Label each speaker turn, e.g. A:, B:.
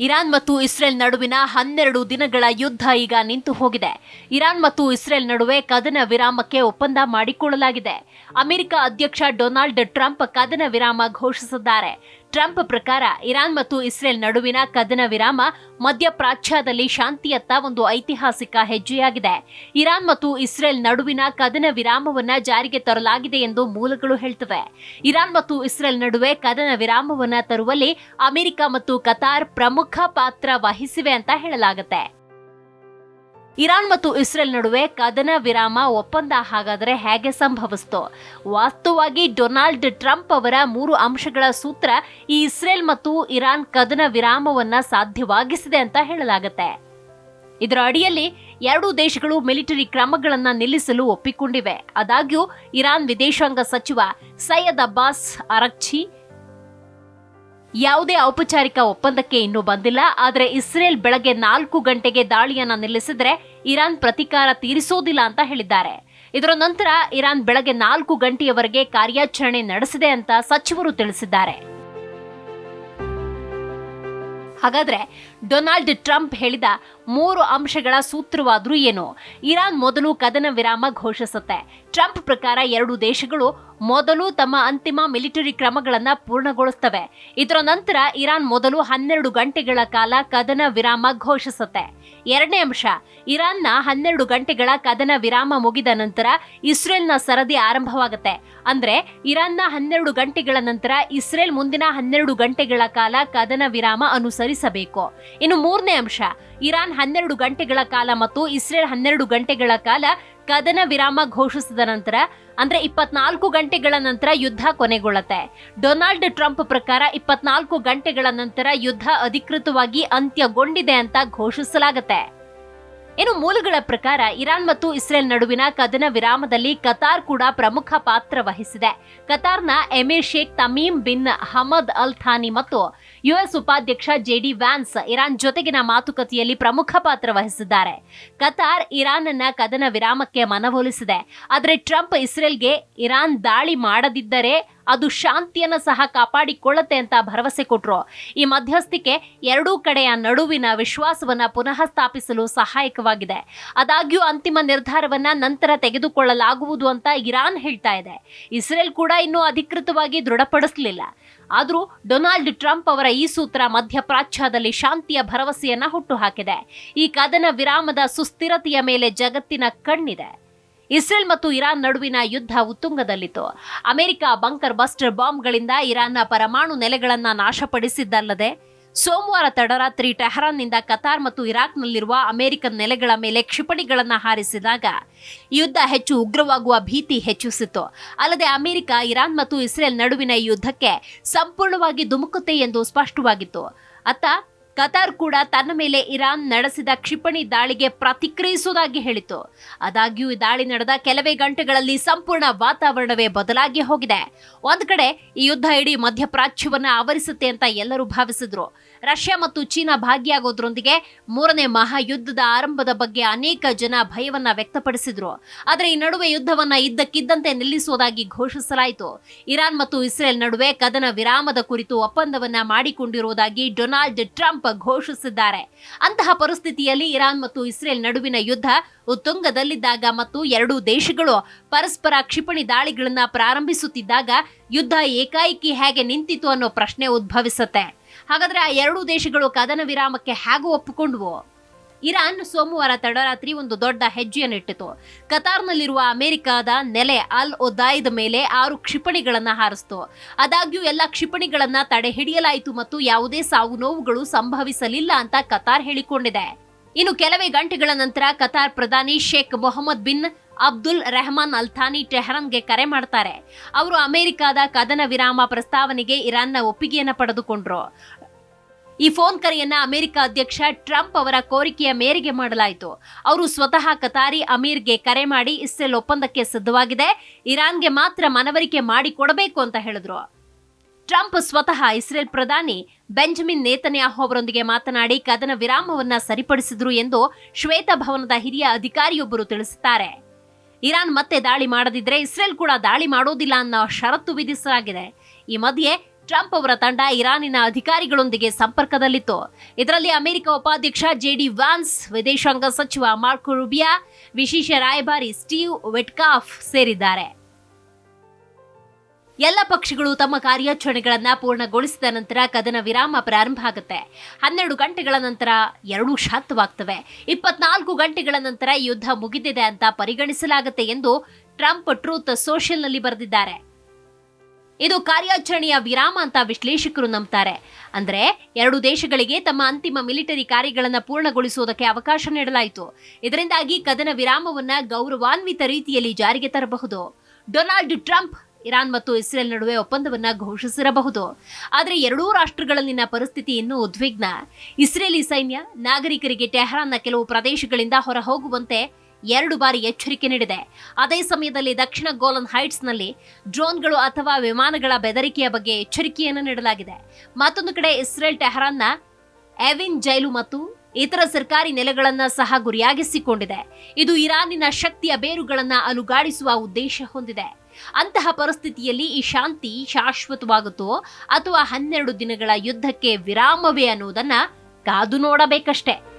A: Iran ಮತ್ತು Israel ನಡುವಿನ ಹನ್ನೆರಡು ದಿನಗಳ ಯುದ್ಧ ಈಗ ನಿಂತು ಹೋಗಿದೆ. ಇರಾನ್ ಮತ್ತು ಇಸ್ರೇಲ್ ನಡುವೆ ಕದನ ವಿರಾಮಕ್ಕೆ ಒಪ್ಪಂದ ಮಾಡಿಕೊಳ್ಳಲಾಗಿದೆ. ಅಮೆರಿಕ ಅಧ್ಯಕ್ಷ ಡೊನಾಲ್ಡ್ ಟ್ರಂಪ್ ಕದನ ವಿರಾಮ ಘೋಷಿಸಿದ್ದಾರೆ. ಟ್ರಂಪ್ ಪ್ರಕಾರ ಇರಾನ್ ಮತ್ತು ಇಸ್ರೇಲ್ ನಡುವಿನ ಕದನ ವಿರಾಮ ಮಧ್ಯಪ್ರಾಚ್ಯದಲ್ಲಿ ಶಾಂತಿಯತ್ತ ಒಂದು ಐತಿಹಾಸಿಕ ಹೆಜ್ಜೆಯಾಗಿದೆ. ಇರಾನ್ ಮತ್ತು ಇಸ್ರೇಲ್ ನಡುವಿನ ಕದನ ವಿರಾಮವನ್ನು ಜಾರಿಗೆ ತರಲಾಗಿದೆ ಎಂದು ಮೂಲಗಳು ಹೇಳ್ತವೆ. ಇರಾನ್ ಮತ್ತು ಇಸ್ರೇಲ್ ನಡುವೆ ಕದನ ವಿರಾಮವನ್ನು ತರುವಲ್ಲಿ ಅಮೆರಿಕ ಮತ್ತು ಕತಾರ್ ಪ್ರಮುಖ ಪಾತ್ರ ವಹಿಸಿವೆ ಅಂತ ಹೇಳಲಾಗುತ್ತೆ. ಇರಾನ್ ಮತ್ತು ಇಸ್ರೇಲ್ ನಡುವೆ ಕದನ ವಿರಾಮ ಒಪ್ಪಂದ ಹಾಗಾದರೆ ಹೇಗೆ ಸಂಭವಿಸ್ತು? ವಾಸ್ತವವಾಗಿ ಡೊನಾಲ್ಡ್ ಟ್ರಂಪ್ ಅವರ ಮೂರು ಅಂಶಗಳ ಸೂತ್ರ ಈ ಇಸ್ರೇಲ್ ಮತ್ತು ಇರಾನ್ ಕದನ ವಿರಾಮವನ್ನ ಸಾಧ್ಯವಾಗಿಸಿದೆ ಅಂತ ಹೇಳಲಾಗುತ್ತೆ. ಇದರ ಅಡಿಯಲ್ಲಿ ಎರಡೂ ದೇಶಗಳು ಮಿಲಿಟರಿ ಕ್ರಮಗಳನ್ನು ನಿಲ್ಲಿಸಲು ಒಪ್ಪಿಕೊಂಡಿವೆ. ಆದಾಗ್ಯೂ ಇರಾನ್ ವಿದೇಶಾಂಗ ಸಚಿವ ಸೈಯದ್ ಅಬ್ಬಾಸ್ ಅರಕ್ಚಿ ಯಾವುದೇ ಔಪಚಾರಿಕ ಒಪ್ಪಂದಕ್ಕೆ ಇನ್ನೂ ಬಂದಿಲ್ಲ. ಆದರೆ ಇಸ್ರೇಲ್ ಬೆಳಗ್ಗೆ ನಾಲ್ಕು ಗಂಟೆಗೆ ದಾಳಿಯನ್ನ ನಿಲ್ಲಿಸಿದ್ರೆ ಇರಾನ್ ಪ್ರತಿಕಾರ ತೀರಿಸೋದಿಲ್ಲ ಅಂತ ಹೇಳಿದ್ದಾರೆ. ಇದರ ನಂತರ ಇರಾನ್ ಬೆಳಗ್ಗೆ ನಾಲ್ಕು ಗಂಟೆಯವರೆಗೆ ಕಾರ್ಯಾಚರಣೆ ನಡೆಸಿದೆ ಅಂತ ಸಚಿವರು ತಿಳಿಸಿದ್ದಾರೆ. ಹಾಗಾದ್ರೆ ಡೊನಾಲ್ಡ್ ಟ್ರಂಪ್ ಹೇಳಿದ ಮೂರು ಅಂಶಗಳ ಸೂತ್ರವಾದ್ರೂ ಏನು? ಇರಾನ್ ಮೊದಲು ಕದನ ವಿರಾಮ ಘೋಷಿಸುತ್ತೆ. ಟ್ರಂಪ್ ಪ್ರಕಾರ ಎರಡು ದೇಶಗಳು ಮೊದಲು ತಮ್ಮ ಅಂತಿಮ ಮಿಲಿಟರಿ ಕ್ರಮಗಳನ್ನು ಪೂರ್ಣಗೊಳಿಸ್ತವೆ. ಇದರ ನಂತರ ಇರಾನ್ ಮೊದಲು ಹನ್ನೆರಡು ಗಂಟೆಗಳ ಕಾಲ ಕದನ ವಿರಾಮ ಘೋಷಿಸುತ್ತೆ. ಎರಡನೇ ಅಂಶ, ಇರಾನ್ನ ಹನ್ನೆರಡು ಗಂಟೆಗಳ ಕದನ ವಿರಾಮ ಮುಗಿದ ನಂತರ ಇಸ್ರೇಲ್ನ ಸರದಿ ಆರಂಭವಾಗುತ್ತೆ. ಅಂದ್ರೆ ಇರಾನ್ನ ಹನ್ನೆರಡು ಗಂಟೆಗಳ ನಂತರ ಇಸ್ರೇಲ್ ಮುಂದಿನ ಹನ್ನೆರಡು ಗಂಟೆಗಳ ಕಾಲ ಕದನ ವಿರಾಮ ಅನುಸರಿಸಬೇಕು. ಇನ್ನು ಮೂರನೇ ಅಂಶ, ಇರಾನ್ ಹನ್ನೆರಡು ಗಂಟೆಗಳ ಕಾಲ ಮತ್ತು ಇಸ್ರೇಲ್ ಹನ್ನೆರಡು ಗಂಟೆಗಳ ಕಾಲ ಕದನ ವಿರಾಮ ಘೋಷಿಸಿದ ನಂತರ, ಅಂದ್ರೆ ಇಪ್ಪತ್ನಾಲ್ಕು ಗಂಟೆಗಳ ನಂತರ ಯುದ್ಧ ಕೊನೆಗೊಳ್ಳುತ್ತೆ. ಡೊನಾಲ್ಡ್ ಟ್ರಂಪ್ ಪ್ರಕಾರ ಇಪ್ಪತ್ನಾಲ್ಕು ಗಂಟೆಗಳ ನಂತರ ಯುದ್ಧ ಅಧಿಕೃತವಾಗಿ ಅಂತ್ಯಗೊಂಡಿದೆ ಅಂತ ಘೋಷಿಸಲಾಗುತ್ತೆ. ಇನ್ನು ಮೂಲಗಳ ಪ್ರಕಾರ ಇರಾನ್ ಮತ್ತು ಇಸ್ರೇಲ್ ನಡುವಿನ ಕದನ ವಿರಾಮದಲ್ಲಿ ಕತಾರ್ ಕೂಡ ಪ್ರಮುಖ ಪಾತ್ರ ವಹಿಸಿದೆ. ಕತಾರ್ನ emir Sheikh Tamim bin Hamad Al Thani ಮತ್ತು ಯುಎಸ್ ಉಪಾಧ್ಯಕ್ಷ ಜೆಡಿ ವ್ಯಾನ್ಸ್ ಇರಾನ್ ಜೊತೆಗಿನ ಮಾತುಕತೆಯಲ್ಲಿ ಪ್ರಮುಖ ಪಾತ್ರ ವಹಿಸಿದ್ದಾರೆ. ಕತಾರ್ ಇರಾನ್ನ ಕದನ ವಿರಾಮಕ್ಕೆ ಮನವೊಲಿಸಿದೆ. ಆದರೆ ಟ್ರಂಪ್ ಇಸ್ರೇಲ್ಗೆ ಇರಾನ್ ದಾಳಿ ಮಾಡದಿದ್ದರೆ ಅದು ಶಾಂತಿಯನ್ನು ಸಹ ಕಾಪಾಡಿಕೊಳ್ಳುತ್ತೆ ಅಂತ ಭರವಸೆ ಕೊಟ್ಟರು ಈ ಮಧ್ಯಸ್ಥಿಕೆ ಎರಡೂ ಕಡೆಯ ನಡುವಿನ ವಿಶ್ವಾಸವನ್ನ ಪುನಃ ಸ್ಥಾಪಿಸಲು ಸಹಾಯಕವಾಗಿದೆ. ಆದಾಗ್ಯೂ ಅಂತಿಮ ನಿರ್ಧಾರವನ್ನ ನಂತರ ತೆಗೆದುಕೊಳ್ಳಲಾಗುವುದು ಅಂತ ಇರಾನ್ ಹೇಳ್ತಾ ಇದೆ. ಇಸ್ರೇಲ್ ಕೂಡ ಇನ್ನೂ ಅಧಿಕೃತವಾಗಿ ದೃಢಪಡಿಸಲಿಲ್ಲ. ಆದರೂ ಡೊನಾಲ್ಡ್ ಟ್ರಂಪ್ ಅವರ ಈ ಸೂತ್ರ ಮಧ್ಯಪ್ರಾಚ್ಯದಲ್ಲಿ ಶಾಂತಿಯ ಭರವಸೆಯನ್ನ ಹುಟ್ಟುಹಾಕಿದೆ ಈ ಕದನ ವಿರಾಮದ ಸುಸ್ಥಿರತೆಯ ಮೇಲೆ ಜಗತ್ತಿನ ಕಣ್ಣಿದೆ. ಇಸ್ರೇಲ್ ಮತ್ತು ಇರಾನ್ ನಡುವಿನ ಯುದ್ಧ ಉತ್ತುಂಗದಲ್ಲಿತ್ತು. ಅಮೆರಿಕ ಬಂಕರ್ ಬಸ್ಟರ್ ಬಾಂಬ್ಗಳಿಂದ ಇರಾನ್ನ ಪರಮಾಣು ನೆಲೆಗಳನ್ನು ನಾಶಪಡಿಸಿದ್ದಲ್ಲದೆ, ಸೋಮವಾರ ತಡರಾತ್ರಿ ಟೆಹರಾನ್ನಿಂದ ಕತಾರ್ ಮತ್ತು ಇರಾಕ್ನಲ್ಲಿರುವ ಅಮೆರಿಕನ್ ನೆಲೆಗಳ ಮೇಲೆ ಕ್ಷಿಪಣಿಗಳನ್ನು ಹಾರಿಸಿದಾಗ, ಯುದ್ಧ ಹೆಚ್ಚು ಉಗ್ರವಾಗುವ ಭೀತಿ ಹೆಚ್ಚಿಸಿತು ಅಲ್ಲದೆ ಅಮೆರಿಕ, ಇರಾನ್ ಮತ್ತು ಇಸ್ರೇಲ್ ನಡುವಿನ ಯುದ್ಧಕ್ಕೆ ಸಂಪೂರ್ಣವಾಗಿ ಧುಮುಕುತ್ತೆ ಎಂದು ಸ್ಪಷ್ಟವಾಗಿತ್ತು. ಅತ್ತ ಕತಾರ್ ಕೂಡ ತನ್ನ ಮೇಲೆ ಇರಾನ್ ನಡೆಸಿದ ಕ್ಷಿಪಣಿ ದಾಳಿಗೆ ಪ್ರತಿಕ್ರಿಯಿಸುವುದಾಗಿ ಹೇಳಿತು. ಆದಾಗ್ಯೂ ಈ ದಾಳಿ ನಡೆದ ಕೆಲವೇ ಗಂಟೆಗಳಲ್ಲಿ ಸಂಪೂರ್ಣ ವಾತಾವರಣವೇ ಬದಲಾಗಿ ಹೋಗಿದೆ. ಒಂದು ಕಡೆ ಈ ಯುದ್ಧ ಇಡೀ ಮಧ್ಯಪ್ರಾಚ್ಯವನ್ನ ಆವರಿಸುತ್ತೆ ಅಂತ ಎಲ್ಲರೂ ಭಾವಿಸಿದ್ರು. ರಷ್ಯಾ ಮತ್ತು ಚೀನಾ ಭಾಗಿಯಾಗೋದ್ರೊಂದಿಗೆ ಮೂರನೇ ಮಹಾಯುದ್ಧದ ಆರಂಭದ ಬಗ್ಗೆ ಅನೇಕ ಜನ ಭಯವನ್ನ ವ್ಯಕ್ತಪಡಿಸಿದ್ರು. ಆದರೆ ಈ ನಡುವೆ ಯುದ್ಧವನ್ನ ಇದ್ದಕ್ಕಿದ್ದಂತೆ ನಿಲ್ಲಿಸುವುದಾಗಿ ಘೋಷಿಸಲಾಯಿತು. ಇರಾನ್ ಮತ್ತು ಇಸ್ರೇಲ್ ನಡುವೆ ಕದನ ವಿರಾಮದ ಕುರಿತು ಒಪ್ಪಂದವನ್ನ ಮಾಡಿಕೊಂಡಿರುವುದಾಗಿ ಡೊನಾಲ್ಡ್ ಟ್ರಂಪ್ ಘೋಷಿಸಿದ್ದಾರೆ. ಅಂತಹ ಪರಿಸ್ಥಿತಿಯಲ್ಲಿ ಇರಾನ್ ಮತ್ತು ಇಸ್ರೇಲ್ ನಡುವಿನ ಯುದ್ಧ ಉತ್ತುಂಗದಲ್ಲಿದ್ದಾಗ ಮತ್ತು ಎರಡೂ ದೇಶಗಳು ಪರಸ್ಪರ ಕ್ಷಿಪಣಿ ದಾಳಿಗಳನ್ನು ಪ್ರಾರಂಭಿಸುತ್ತಿದ್ದಾಗ ಯುದ್ಧ ಏಕಾಏಕಿ ಹೇಗೆ ನಿಂತಿತು ಅನ್ನೋ ಪ್ರಶ್ನೆ ಉದ್ಭವಿಸುತ್ತೆ. ಹಾಗಾದ್ರೆ ಆ ಎರಡೂ ದೇಶಗಳು ಕದನ ವಿರಾಮಕ್ಕೆ ಹೇಗೂ ಒಪ್ಪಿಕೊಂಡ್ವು? ಇರಾನ್ ಸೋಮವಾರ ತಡರಾತ್ರಿ ಒಂದು ದೊಡ್ಡ ಹೆಜ್ಜೆಯನ್ನಿಟ್ಟಿತು. ಕತಾರ್ನಲ್ಲಿರುವ ಅಮೆರಿಕದ ನೆಲೆ ಅಲ್ ಒದಾಯ್ದ ಮೇಲೆ ಆರು ಕ್ಷಿಪಣಿಗಳನ್ನು ಹಾರಿಸ್ತು. ಆದಾಗ್ಯೂ ಎಲ್ಲ ಕ್ಷಿಪಣಿಗಳನ್ನು ತಡೆ ಹಿಡಿಯಲಾಯಿತು ಮತ್ತು ಯಾವುದೇ ಸಾವು ನೋವುಗಳು ಸಂಭವಿಸಲಿಲ್ಲ ಅಂತ ಕತಾರ್ ಹೇಳಿಕೊಂಡಿದೆ. ಇನ್ನು ಕೆಲವೇ ಗಂಟೆಗಳ ನಂತರ ಕತಾರ್ ಪ್ರಧಾನಿ Sheikh Mohammed bin Abdul Rahman Al Thani ಟೆಹರನ್ಗೆ ಕರೆ ಮಾಡ್ತಾರೆ. ಅವರು ಅಮೆರಿಕದ ಕದನ ವಿರಾಮ ಪ್ರಸ್ತಾವನೆಗೆ ಇರಾನ್ನ ಒಪ್ಪಿಗೆಯನ್ನು ಪಡೆದುಕೊಂಡ್ರು. ಈ ಫೋನ್ ಕರೆಯನ್ನ ಅಮೆರಿಕ ಅಧ್ಯಕ್ಷ ಟ್ರಂಪ್ ಅವರ ಕೋರಿಕೆಯ ಮೇರೆಗೆ ಮಾಡಲಾಯಿತು. ಅವರು ಸ್ವತಃ ಕತಾರಿ ಅಮೀರ್ಗೆ ಕರೆ ಮಾಡಿ ಇಸ್ರೇಲ್ ಒಪ್ಪಂದಕ್ಕೆ ಸಿದ್ಧವಾಗಿದೆ. ಇರಾನ್ಗೆ ಮಾತ್ರ ಮನವರಿಕೆ ಮಾಡಿಕೊಡಬೇಕು ಅಂತ ಹೇಳಿದ್ರು. ಟ್ರಂಪ್ ಸ್ವತಃ ಇಸ್ರೇಲ್ ಪ್ರಧಾನಿ ಬೆಂಜಮಿನ್ ನೇತನ್ಯಾಹು ಅವರೊಂದಿಗೆ ಮಾತನಾಡಿ ಕದನ ವಿರಾಮವನ್ನ ಸರಿಪಡಿಸಿದ್ರು ಎಂದು ಶ್ವೇತಭವನದ ಹಿರಿಯ ಅಧಿಕಾರಿಯೊಬ್ಬರು ತಿಳಿಸುತ್ತಾರೆ ಇರಾನ್ ಮತ್ತೆ ದಾಳಿ ಮಾಡದಿದ್ರೆ ಇಸ್ರೇಲ್ ಕೂಡ ದಾಳಿ ಮಾಡೋದಿಲ್ಲ ಅನ್ನೋ ಷರತ್ತು ವಿಧಿಸಲಾಗಿದೆ. ಈ ಮಧ್ಯೆ ಟ್ರಂಪ್ ಅವರ ತಂಡ ಇರಾನಿನ ಅಧಿಕಾರಿಗಳೊಂದಿಗೆ ಸಂಪರ್ಕದಲ್ಲಿತ್ತು. ಇದರಲ್ಲಿ ಅಮೆರಿಕ ಉಪಾಧ್ಯಕ್ಷ ಜೆ ಡಿ ವ್ಯಾನ್ಸ್, ವಿದೇಶಾಂಗ ಸಚಿವ ಮಾರ್ಕೊ ರುಬಿಯಾ, ವಿಶೇಷ ರಾಯಭಾರಿ ಸ್ಟೀವ್ ವೆಟ್ಕಾಫ್ ಸೇರಿದ್ದಾರೆ. ಎಲ್ಲ ಪಕ್ಷಗಳು ತಮ್ಮ ಕಾರ್ಯಾಚರಣೆಗಳನ್ನು ಪೂರ್ಣಗೊಳಿಸಿದ ನಂತರ ಕದನ ವಿರಾಮ ಪ್ರಾರಂಭ ಆಗುತ್ತೆ. ಹನ್ನೆರಡು ಗಂಟೆಗಳ ನಂತರ ಎರಡೂ ಶಾಂತವಾಗ್ತವೆ. ಇಪ್ಪತ್ನಾಲ್ಕು ಗಂಟೆಗಳ ನಂತರ ಯುದ್ಧ ಮುಗಿದಿದೆ ಅಂತ ಪರಿಗಣಿಸಲಾಗುತ್ತೆ ಎಂದು ಟ್ರಂಪ್ ಟ್ರೂತ್ ಸೋಷಿಯಲ್ನಲ್ಲಿ ಬರೆದಿದ್ದಾರೆ. ಇದು ಕಾರ್ಯಾಚರಣೆಯ ವಿರಾಮ ಅಂತ ವಿಶ್ಲೇಷಕರು ನಂಬ್ತಾರೆ. ಅಂದ್ರೆ ಎರಡು ದೇಶಗಳಿಗೆ ತಮ್ಮ ಅಂತಿಮ ಮಿಲಿಟರಿ ಕಾರ್ಯಗಳನ್ನು ಪೂರ್ಣಗೊಳಿಸುವುದಕ್ಕೆ ಅವಕಾಶ ನೀಡಲಾಯಿತು. ಇದರಿಂದಾಗಿ ಕದನ ವಿರಾಮವನ್ನು ಗೌರವಾನ್ವಿತ ರೀತಿಯಲ್ಲಿ ಜಾರಿಗೆ ತರಬಹುದು. ಡೊನಾಲ್ಡ್ ಟ್ರಂಪ್ ಇರಾನ್ ಮತ್ತು ಇಸ್ರೇಲ್ ನಡುವೆ ಒಪ್ಪಂದವನ್ನು ಘೋಷಿಸಿರಬಹುದು. ಆದರೆ ಎರಡೂ ರಾಷ್ಟ್ರಗಳಲ್ಲಿನ ಪರಿಸ್ಥಿತಿ ಇನ್ನೂ ಉದ್ವಿಗ್ನ. ಇಸ್ರೇಲಿ ಸೈನ್ಯ ನಾಗರಿಕರಿಗೆ ಟೆಹರಾನ್ನ ಕೆಲವು ಪ್ರದೇಶಗಳಿಂದ ಹೊರಹೋಗುವಂತೆ ಎರಡು ಬಾರಿ ಎಚ್ಚರಿಕೆ ನೀಡಿದೆ. ಅದೇ ಸಮಯದಲ್ಲಿ ದಕ್ಷಿಣ ಗೋಲನ್ ಹೈಟ್ಸ್ನಲ್ಲಿ ಡ್ರೋನ್ಗಳು ಅಥವಾ ವಿಮಾನಗಳ ಬೆದರಿಕೆಯ ಬಗ್ಗೆ ಎಚ್ಚರಿಕೆಯನ್ನು ನೀಡಲಾಗಿದೆ. ಮತ್ತೊಂದು ಕಡೆ ಇಸ್ರೇಲ್ ಟೆಹರಾನ್ನ ಎವಿನ್ ಜೈಲು ಮತ್ತು ಇತರ ಸರ್ಕಾರಿ ನೆಲೆಗಳನ್ನು ಸಹ ಗುರಿಯಾಗಿಸಿಕೊಂಡಿದೆ. ಇದು ಇರಾನಿನ ಶಕ್ತಿಯ ಬೇರುಗಳನ್ನು ಅಲುಗಾಡಿಸುವ ಉದ್ದೇಶ ಹೊಂದಿದೆ. ಅಂತಹ ಪರಿಸ್ಥಿತಿಯಲ್ಲಿ ಈ ಶಾಂತಿ ಶಾಶ್ವತವಾಗುತ್ತೋ ಅಥವಾ ಹನ್ನೆರಡು ದಿನಗಳ ಯುದ್ಧಕ್ಕೆ ವಿರಾಮವೇ ಅನ್ನುವುದನ್ನ ಕಾದು ನೋಡಬೇಕಷ್ಟೇ.